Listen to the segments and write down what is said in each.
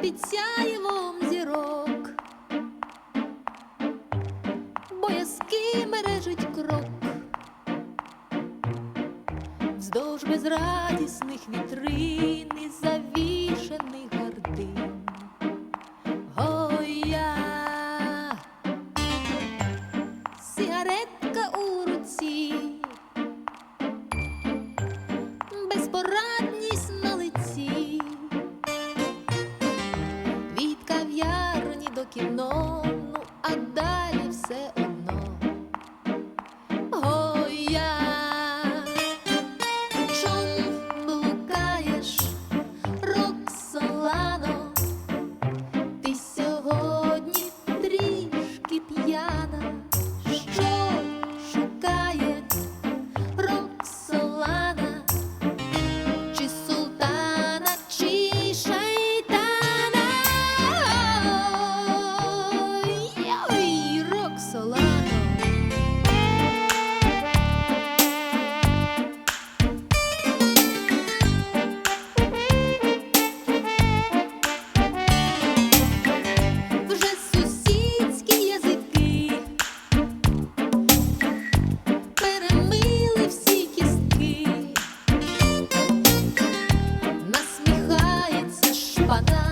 під сяєвом зірок, боязки мережить крок, вздовж безрадісних вітрин і завішаних гардин. О, я сигарет like you know 完蛋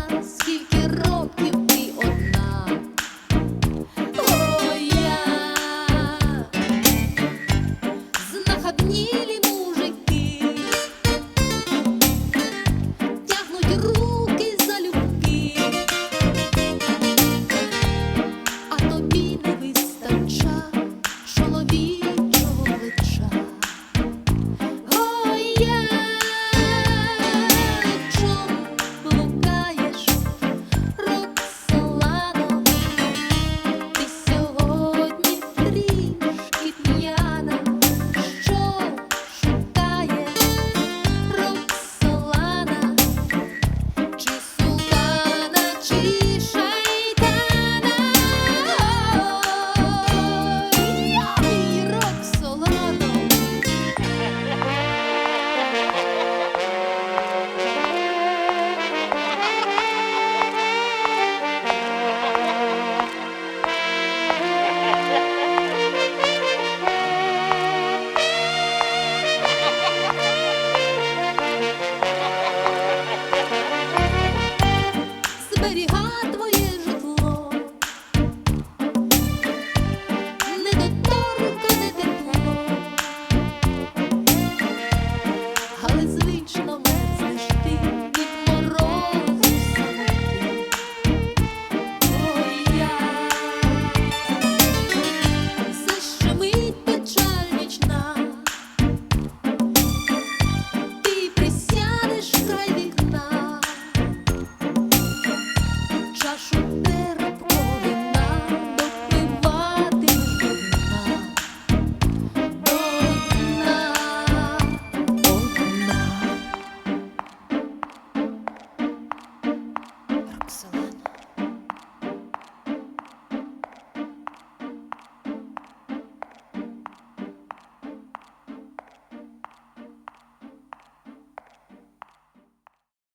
Very high.